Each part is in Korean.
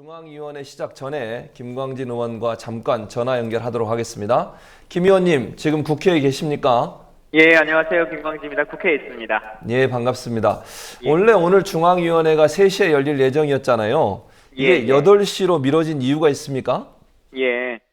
중앙위원회 시작 전에 김광진 의원과 잠깐 전화 연결하도록 하겠습니다. 김 의원님, 지금 국회에 계십니까? 예, 안녕하세요. 김광진입니다. 국회에 있습니다. 예, 반갑습니다. 원래 오늘 중앙위원회가 3시에 열릴 예정이었잖아요. 이게 예, 예. 8시로 미뤄진 이유가 있습니까? 예, 뭐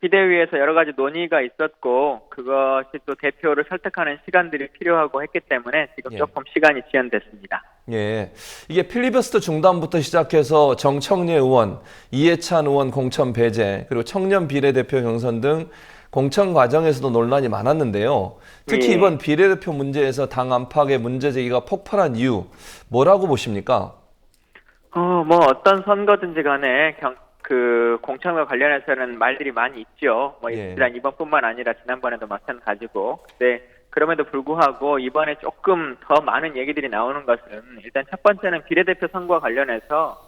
비대위에서 여러 가지 논의가 있었고 그것이 또 대표를 설득하는 시간들이 필요하고 했기 때문에 지금 예. 조금 시간이 지연됐습니다. 예. 이게 필리버스터 중단부터 시작해서 정청래 의원, 이해찬 의원 공천 배제, 그리고 청년 비례대표 경선 등 공천 과정에서도 논란이 많았는데요. 특히 예. 이번 비례대표 문제에서 당 안팎의 문제 제기가 폭발한 이유, 뭐라고 보십니까? 어, 뭐 어떤 선거든지 간에 경, 그 공천과 관련해서는 말들이 많이 있죠. 뭐 예. 지난 이번뿐만 아니라 지난번에도 마찬가지고. 근데 그럼에도 불구하고 이번에 조금 더 많은 얘기들이 나오는 것은 일단 첫 번째는 비례대표 선거와 관련해서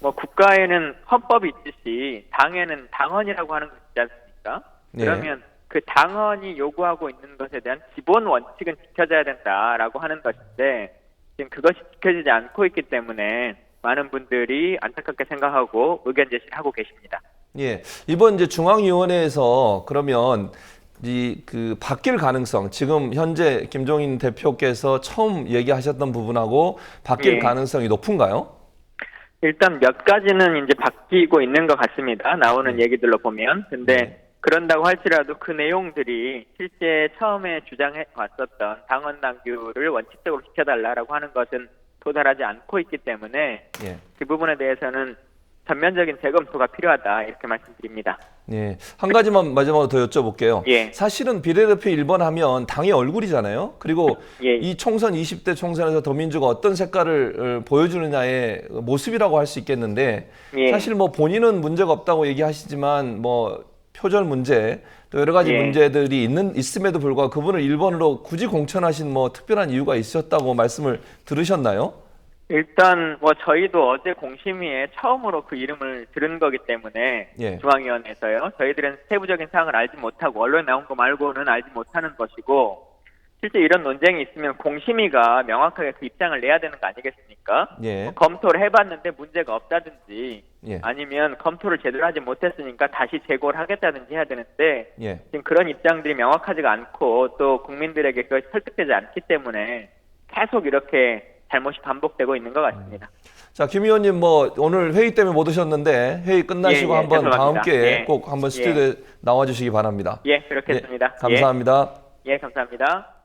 뭐 국가에는 헌법이 있듯이 당에는 당헌이라고 하는 것이 있지 않습니까? 예. 그러면 그 당헌이 요구하고 있는 것에 대한 기본 원칙은 지켜져야 된다라고 하는 것인데 지금 그것이 지켜지지 않고 있기 때문에 많은 분들이 안타깝게 생각하고 의견 제시를 하고 계십니다. 예. 이번 이제 중앙위원회에서 그러면 이 그 바뀔 가능성, 지금 현재 김종인 대표께서 처음 얘기하셨던 부분하고 바뀔 예. 가능성이 높은가요? 일단 몇 가지는 이제 바뀌고 있는 것 같습니다. 나오는 얘기들로 보면. 근데 네. 그런다고 할지라도 그 내용들이 실제 처음에 주장해 왔었던 당원 당규를 원칙적으로 지켜달라라고 하는 것은 도달하지 않고 있기 때문에 예. 그 부분에 대해서는 전면적인 재검토가 필요하다 이렇게 말씀드립니다. 예. 한 가지만 마지막으로 더 여쭤볼게요. 예. 사실은 비례대표 1번 하면 당의 얼굴이잖아요. 그리고 예. 이 총선 20대 총선에서 더민주가 어떤 색깔을 어, 보여주느냐의 모습이라고 할 수 있겠는데 예. 사실 뭐 본인은 문제가 없다고 얘기하시지만 뭐 표절 문제 또 여러 가지 예. 문제들이 있는 있음에도 불구하고 그분을 1번으로 굳이 공천하신 뭐 특별한 이유가 있었다고 말씀을 들으셨나요? 일단 뭐 저희도 어제 공심위에 처음으로 그 이름을 들은 거기 때문에 예. 중앙위원회에서요. 저희들은 세부적인 사항을 알지 못하고 언론에 나온 거 말고는 알지 못하는 것이고 실제 이런 논쟁이 있으면 공심위가 명확하게 그 입장을 내야 되는 거 아니겠습니까? 예. 뭐 검토를 해봤는데 문제가 없다든지 예. 아니면 검토를 제대로 하지 못했으니까 다시 재고를 하겠다든지 해야 되는데 예. 지금 그런 입장들이 명확하지가 않고 또 국민들에게 그것이 설득되지 않기 때문에 계속 이렇게 잘못이 반복되고 있는 것 같습니다. 자, 김 의원님 뭐 오늘 회의 때문에 못 오셨는데 회의 끝나시고 예, 예, 한번 다음. 기회에 예. 꼭 한번 예. 스튜디오에 나와 주시기 바랍니다. 예, 그렇겠습니다. 예, 감사합니다. 예, 예 감사합니다.